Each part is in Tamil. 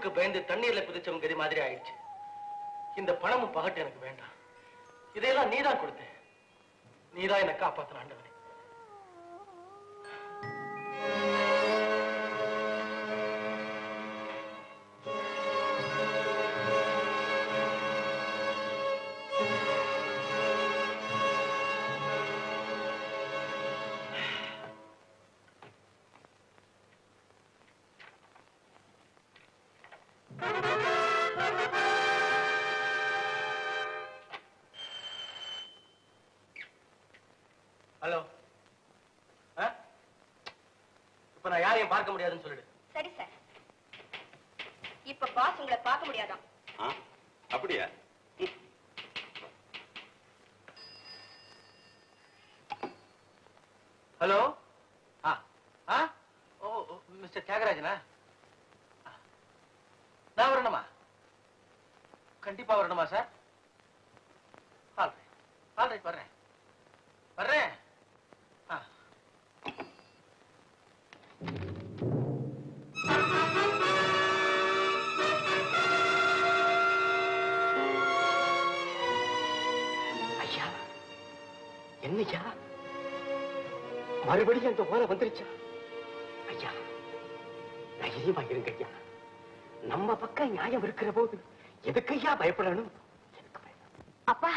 நெருப்புக்கு பயந்து தண்ணீர்ல குதிச்சவன் கதி மாதிரி ஆயிடுச்சு. இந்த பணமும் பகட்டு எனக்கு வேண்டாம். இதையெல்லாம் நீதான் கொடுத்த நீதான் என்னை காப்பாத்தின ஆண்டவனே. முடியாதுன்னு சொல்லிடு. சரி சார். இப்ப பாஸ் உங்களை பார்க்க முடியாதாம் ஆ? அப்படியா? ஹலோ? என்னையா மறுபடியும் அந்த ஓலை வந்துருச்சா? ஐயா தைரியமா இருங்க ஐயா. நம்ம பக்கம் நியாயம் இருக்கிற போது எதுக்கையா பயப்படணும்? அப்பா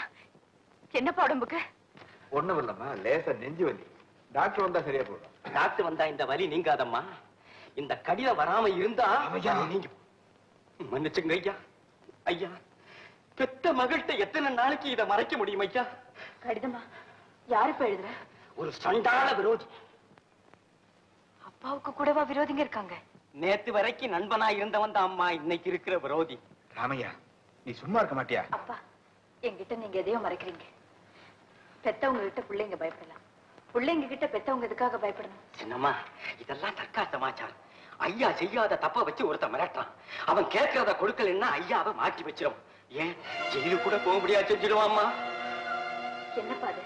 என்னப்பா உடம்புக்கு? ஒண்ணும் இல்லம்மா லேசா நெஞ்சு வலி. டாக்டர் வந்தா சரியா போடும் டாக்டர் வந்தா இந்த வலி நீங்காதம்மா. இந்த கடிதம் வராம இருந்தா ஐயா. நீங்க மன்னிச்சுங்க ஐயா. ஐயா பெத்த மகள்கிட்ட எத்தனை நாளைக்கு இதை மறைக்க முடியும் ஐயா? கடிதமா? யாருப்பா எழுதுற? ஒரு சண்டாள விரோதி. அப்பாவுக்கு கூடவா விரோதிங்க இருக்காங்க? நேத்து வரைக்கும் நண்பனா இருந்தவன் தான் அம்மா இன்னைக்கு இருக்கிற விரோதி. ராமையா நீ சும்மா இருக்க மாட்டியா? அப்பா என்கிட்ட நீங்க எதையோ மறைக்கிறீங்க. பெத்தவங்க கிட்ட பிள்ளைங்க பயப்படலாம். பிள்ளைங்க கிட்ட பெத்தவங்க எதுக்காக பயப்படணும்? சின்னம்மா இதெல்லாம் தற்கா சமாச்சாரம். ஐயா செய்யாத தப்ப வச்சு ஒருத்த மிரட்டுறான். அவன் கேட்கறத கொடுக்கலன்னா ஐயாவை மாட்டி வச்சிடும் ஏன்? ஜெயிலு கூட போக முடியாது செஞ்சிடுவாம்மா என்னப்பா அது?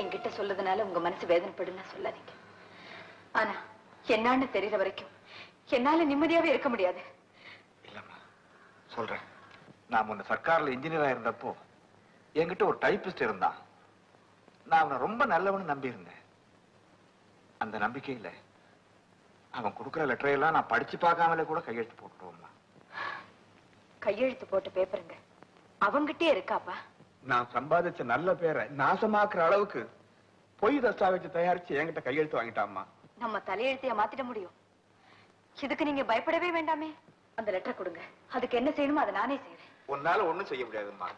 என்கிட்ட சொல்லதுனால உங்க மனசு வேதனைப்படுன்னா சொல்லாதீங்க. ஆனா என்னன்னு தெரியற வரைக்கும் என்னால நிம்மதியாவே இருக்க முடியாது. இல்லம்மா சொல்றேன். நான் முன்ன சர்க்கார்ல இன்ஜினியரா இருந்தப்போ என்கிட்ட ஒரு டைப்பிஸ்ட் இருந்தான். நான் அவனை ரொம்ப நல்லவன்னு நம்பி இருந்தேன் அந்த நம்பிக்கையில அவன் கொடுக்குற லெட்டரை எல்லாம் நான் படிச்சு பார்க்காமலே கூட கையெழுத்து போட்டுருவோம்மா கையெழுத்து போட்ட பேப்பருங்க அவங்கிட்டே இருக்காப்பா? நான் சம்பாதிச்ச நல்ல பேரை நாசமாக்குற அளவுக்கு பொய் தஸ்தாவேஜ் தயாரிச்சு என்கிட்ட கையெழுத்து வாங்கிட்டாம்மா. நம்ம தலையெழுத்தைய மாத்திட முடியும். இதுக்கு நீங்க பயப்படவே வேண்டாமே. அந்த லெட்டர் கொடுங்க. அதுக்கு என்ன செய்யணுமோ அதை நானே செய்யறேன் உன்னால ஒண்ணும் செய்ய முடியாதும்மா.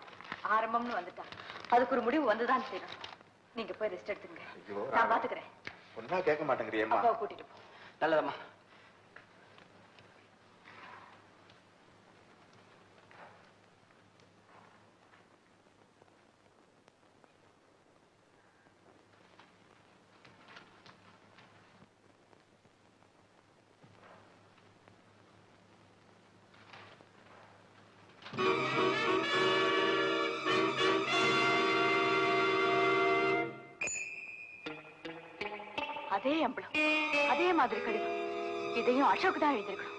ஆரம்பம்னு வந்துட்டா. அதுக்கு ஒரு முடிவு வந்துதான் செய்யணும். நீங்க போய் ரெஸ்ட் எடுத்துங்க நான் பாத்துக்கிறேன். ஒன்னா கேட்க மாட்டேங்கிறியம்மா. கூட்டிட்டு போ. நல்லதம்மா. அதே அம்பளம் அதே மாதிரி கடிதம். இதையும் அசோக் தான் எழுதியிருக்கணும்.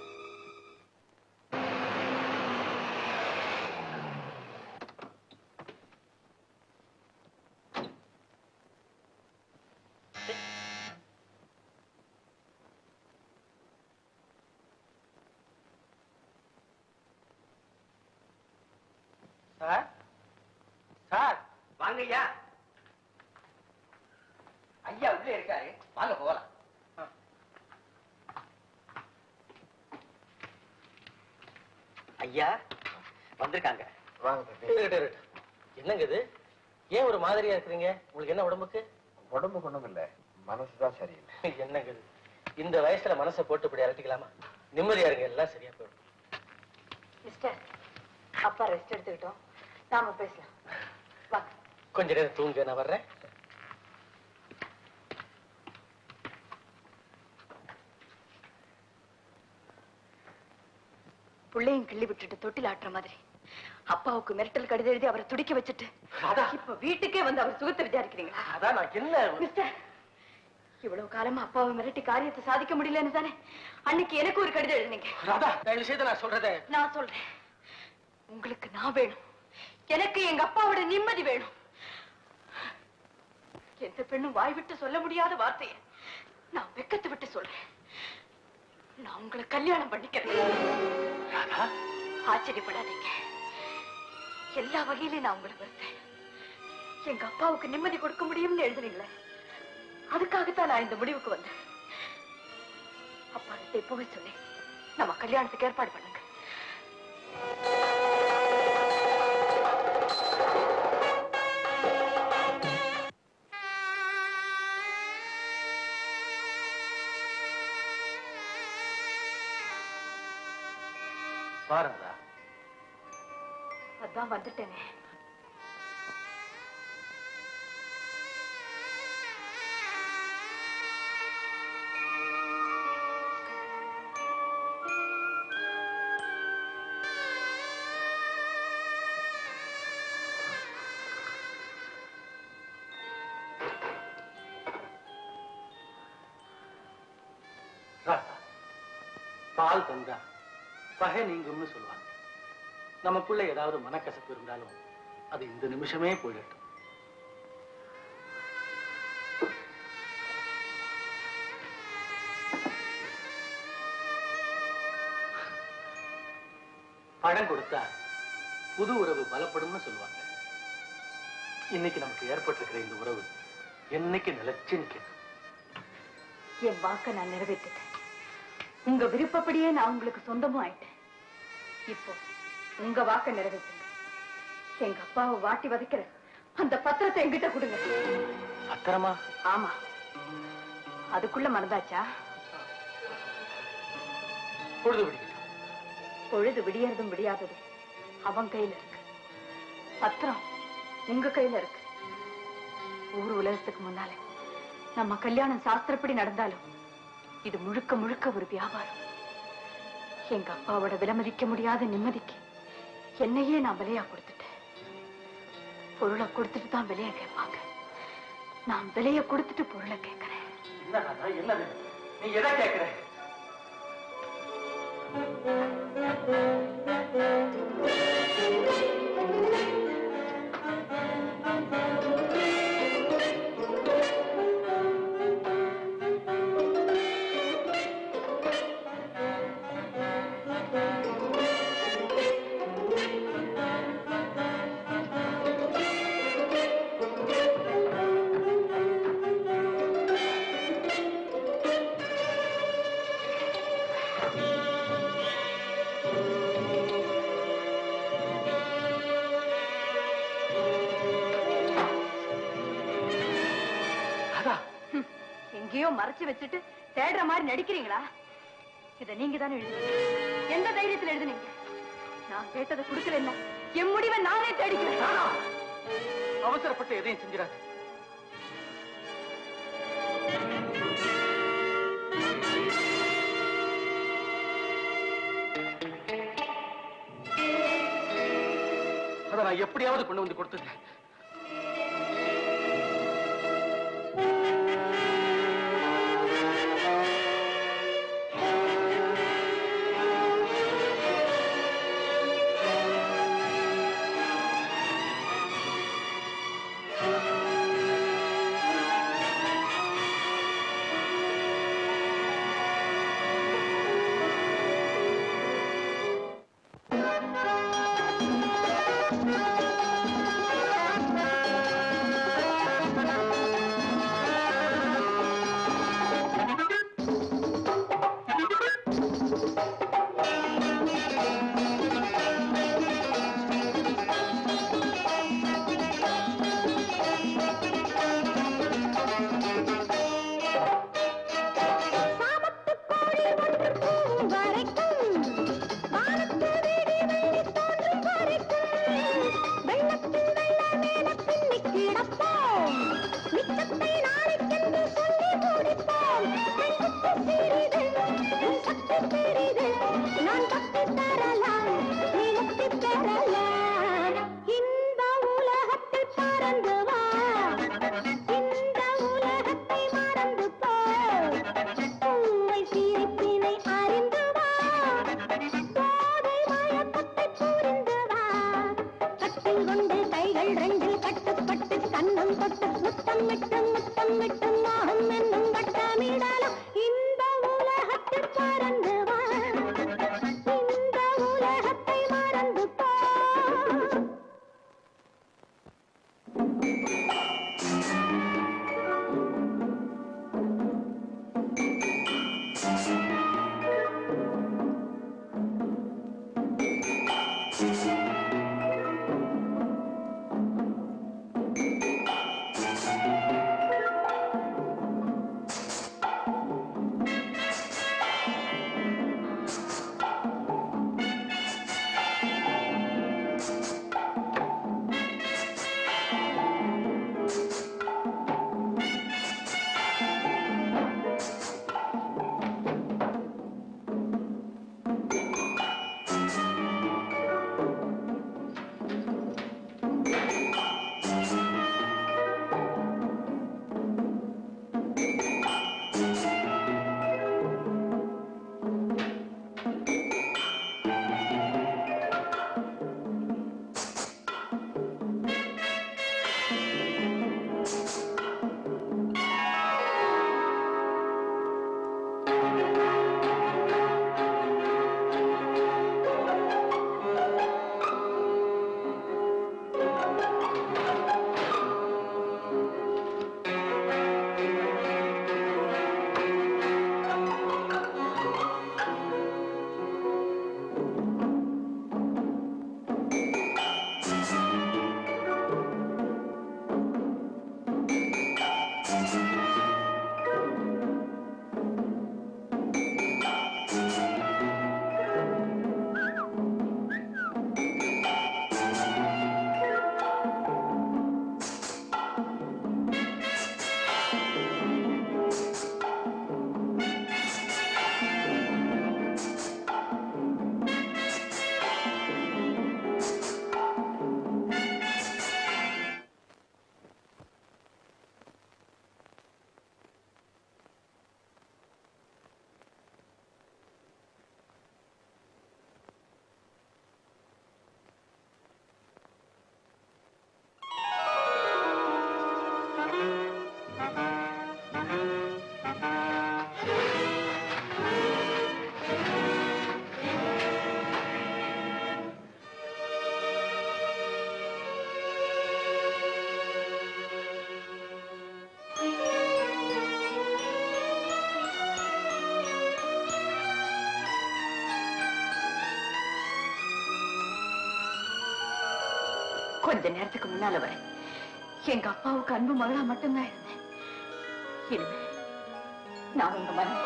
சார்? சார் வாங்க ஐயா ஐயா உள்ளே இருக்காரு. வாங்க போகலாம். ஐயா வந்திருக்காங்க. வாங்க என்னங்க இது? ஏன் ஒரு மாதிரியா இருக்கிறீங்க? உங்களுக்கு என்ன உடம்புக்கு? உடம்பு ஒண்ணும் இல்ல. மனசுதான் சரியில்லை. என்னங்க இது? இந்த வயசுல மனசை போட்டு இப்படி அலட்டிக்கலாமா நிம்மதியா இருங்க எல்லாம் சரியா போயிடும். மிஸ்டர் அப்பா ரெஸ்ட் எடுத்துக்கிட்டோம். நாம பேசலாம். கொஞ்ச நேரம் தூங்க நான் வர்றேன். புள்ளையும் கிள்ளி விட்டுட்டு தொட்டில் ஆட்டுற மாதிரி. அப்பாவுக்கு மிரட்டல் கடிதம் எழுதி அவரை துடிக்க வச்சுட்டு. இப்ப வீட்டுக்கே வந்து அவர் சுகத்தை விசாரிக்கிறீங்களா? அதான் நான் என்ன மிஸ்டர் இவ்வளவு காலமா அப்பாவை மிரட்டி காரியத்தை சாதிக்க முடியலன்னு தானே? அன்னைக்கு எனக்கு ஒரு கடிதம் எழுதினீங்க. ராதா நான் சொல்றதை. நான் சொல்றேன். உங்களுக்கு நான் வேணும். எனக்கு எங்க அப்பாவோட நிம்மதி வேணும். எந்த பெண்ணும் வாய் விட்டு சொல்ல முடியாத வார்த்தையை நான் வெக்கத்தை விட்டு சொல்றேன். நான் உங்களை கல்யாணம் பண்ணிக்கிறேன். ஆச்சரியப்படாதீங்க. எல்லா வகையிலும் நான் உங்களை வெறுத்தேன். எங்க அப்பாவுக்கு நிம்மதி கொடுக்க முடியும்னு எழுதுனீங்களே அதுக்காகத்தான் நான் இந்த முடிவுக்கு வந்தேன். அப்பா இப்பவே சொன்னேன் நம்ம கல்யாணத்துக்கு ஏற்பாடு பண்ணுங்க. வா அதான் வந்துட்டேனே. நமக்குள்ள ஏதாவது மனக்கசப்பு இருந்தாலும் அது இந்த நிமிஷமே போயிடட்டும். பணம் கொடுத்தா புது உறவு பலப்படும்னு சொல்லுவாங்க. இன்னைக்கு நமக்கு ஏற்பட்டிருக்கிற இந்த உறவு என்னைக்கு நிலைச்சு நிக்கணும் என் வாக்க நான் நிறைவேற்றிட்டேன். உங்க விருப்பப்படியே நான் உங்களுக்கு சொந்தமும் ஆயிட்டேன். இப்போ உங்க வாக்க நிறைவேற்றுங்க. எங்க அப்பாவை வாட்டி வதைக்கிற அந்த பத்திரத்தை என்கிட்ட கொடுங்க. பத்திரமா ஆமா. அதுக்குள்ள மறந்தாச்சா? பொழுது விடிக்கட்டும் பொழுது விடியறதும் விடியாததும் அவன் கையில இருக்கு. பத்திரம் உங்க கையில இருக்கு. ஊர் உலகத்துக்கு முன்னால நம்ம கல்யாணம் சாஸ்திரப்படி நடந்தாலும் இது முழுக்க முழுக்க ஒரு வியாபாரம். எங்க அப்பாவோட விலமதிக்க முடியாத நிம்மதிக்கு என்னையே நான் விலையா கொடுத்துட்டேன். பொருளை கொடுத்துட்டு தான் விலைய கேட்பாங்க. நான் விலைய கொடுத்துட்டு பொருளை கேட்கிறேன்? நீ எதை கேட்கிற? ராதா, மறைச்சு வச்சுட்டு தேடுற மாதிரி நடிக்கிறீங்களா? இத நீங்க தானே எழுதுனீங்க. எந்த தைரியத்துல எழுதுனீங்க? நான் கேட்டதை கொடுக்கலன்னா என் முடிவை நானே தேடிக்கிறேன். அவசரப்பட்டு எதையும் செஞ்சிடாது. அதை நான் எப்படியாவது கொண்டு வந்து கொடுத்துட்டேன். ಬಂದು கொஞ்ச நேரத்துக்கு முன்னால வரை எங்க அப்பாவுக்கு அன்பு மகளா மட்டும்தான் இருந்தேன். இனிமே நான் உங்க அழகு?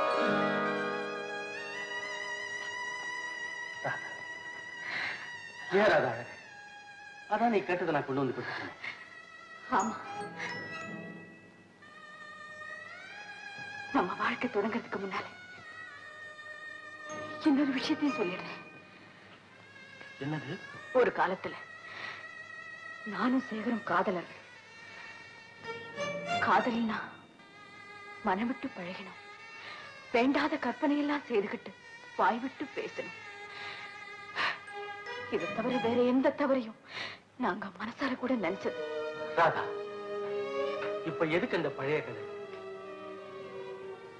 அதான் நீ கேட்டதை நான் கொண்டு வந்து கொடுத்துட்டேன். ஆமா. நம்ம வாழ்க்கை தொடங்கறதுக்கு முன்னால இன்னொரு விஷயத்தையும் சொல்லிடுறேன். என்னது? ஒரு காலத்துல நானும் சேகரும் காதலர்கள் காதலினா மனம் விட்டு பழகினோம். வேண்டாத கற்பனையெல்லாம் செய்துகிட்டு வாய் விட்டு பேசணும் இதை தவிர வேற எந்த தவறையும் நாங்க மனசார கூட நினைச்சது. ராதா இப்ப எதுக்கு அந்த பழைய கதை?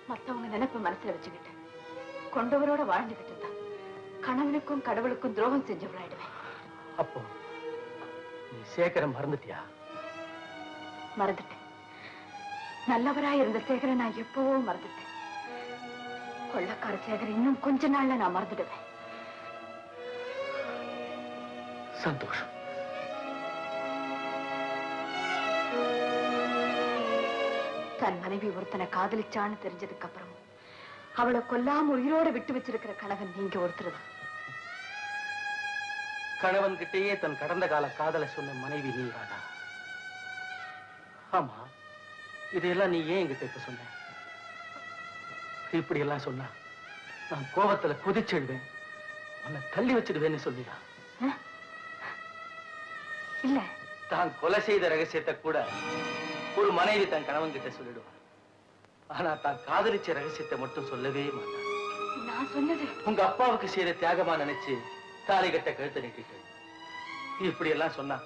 மத்தவங்க நினைப்பு மனசுல வச்சுக்கிட்டு கொண்டவரோட வாழ்ந்துகிட்டு கணவனுக்கும் கடவுளுக்கும் துரோகம் செஞ்சவளாயிடுவேன். அப்போ நீ சேகரம் மறந்துட்டியா? மறந்துட்டேன். நல்லவரா இருந்த சேகரை நான் எப்பவோ மறந்துட்டேன். கொள்ளக்கார சேகர் இன்னும் கொஞ்ச நாள்ல நான் மறந்துடுவேன். சந்தோஷம். தன் மனைவி ஒருத்தனை காதலிச்சான்னு தெரிஞ்சதுக்கு அப்புறம் அவளை கொல்லாம உயிரோட விட்டு வச்சிருக்கிற கணவன் நீங்க ஒருத்தர் தான் கணவன் கிட்டேயே தன் கடந்த கால காதலை சொன்ன மனைவி நீ ராதா. ஆமா இதையெல்லாம் நீ ஏன் என்கிட்ட இப்ப சொன்ன? இப்படி எல்லாம் சொன்னா நான் கோபத்துல கொதிச்செழுவேன் உன்னை தள்ளி வச்சிடுவேன்னு சொல்லிடா இல்ல. தான் கொலை செய்த ரகசியத்தை கூட ஒரு மனைவி தன் கணவன் கிட்ட சொல்லிடுவான் ஆனா தான் காதலிச்ச ரகசியத்தை மட்டும் சொல்லவே மாட்டான் நான் சொன்னது உங்க அப்பாவுக்கு செய்யற தியாகமா நினைச்சு தாலி கட்ட கழுத்தை நீட்டிட்டு இப்படி எல்லாம் சொன்னா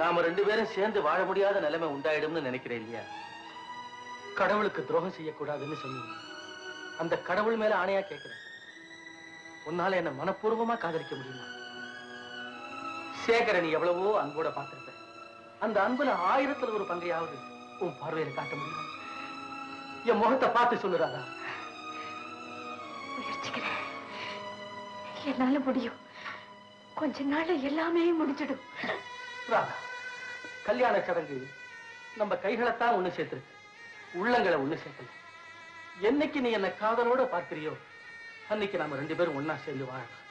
நாம ரெண்டு பேரும் சேர்ந்து வாழ முடியாத நிலைமை உண்டாயிடும்னு நினைக்கிறேன் இல்லையா? கடவுளுக்கு துரோகம் செய்யக்கூடாதுன்னு சொன்னீங்க. அந்த கடவுள் மேல ஆணையா கேட்கிறேன். உன்னால என்ன மனப்பூர்வமா காதலிக்க முடியுமா? சேகரன் எவ்வளவோ அன்போட பார்த்திருப்ப. அந்த அன்புல ஆயிரத்துல ஒரு பங்கையாவது உன் பார்வையில காட்ட முடியும்? என் முகத்தை பார்த்து சொல்லுறாதா முயற்சிக்கிறேன். என்னால முடியும். கொஞ்ச நாள்ல எல்லாமே முடிஞ்சிடும். கல்யாண சடங்கு நம்ம கைகளைத்தான் ஒண்ணு சேர்த்திருக்கு. உள்ளங்களை ஒண்ணு சேர்க்கல. என்னைக்கு நீ என்ன காதலோட பார்க்கிறியோ அன்னைக்கு நாம ரெண்டு பேரும் ஒன்னா சேர்ந்து வாழலாம்.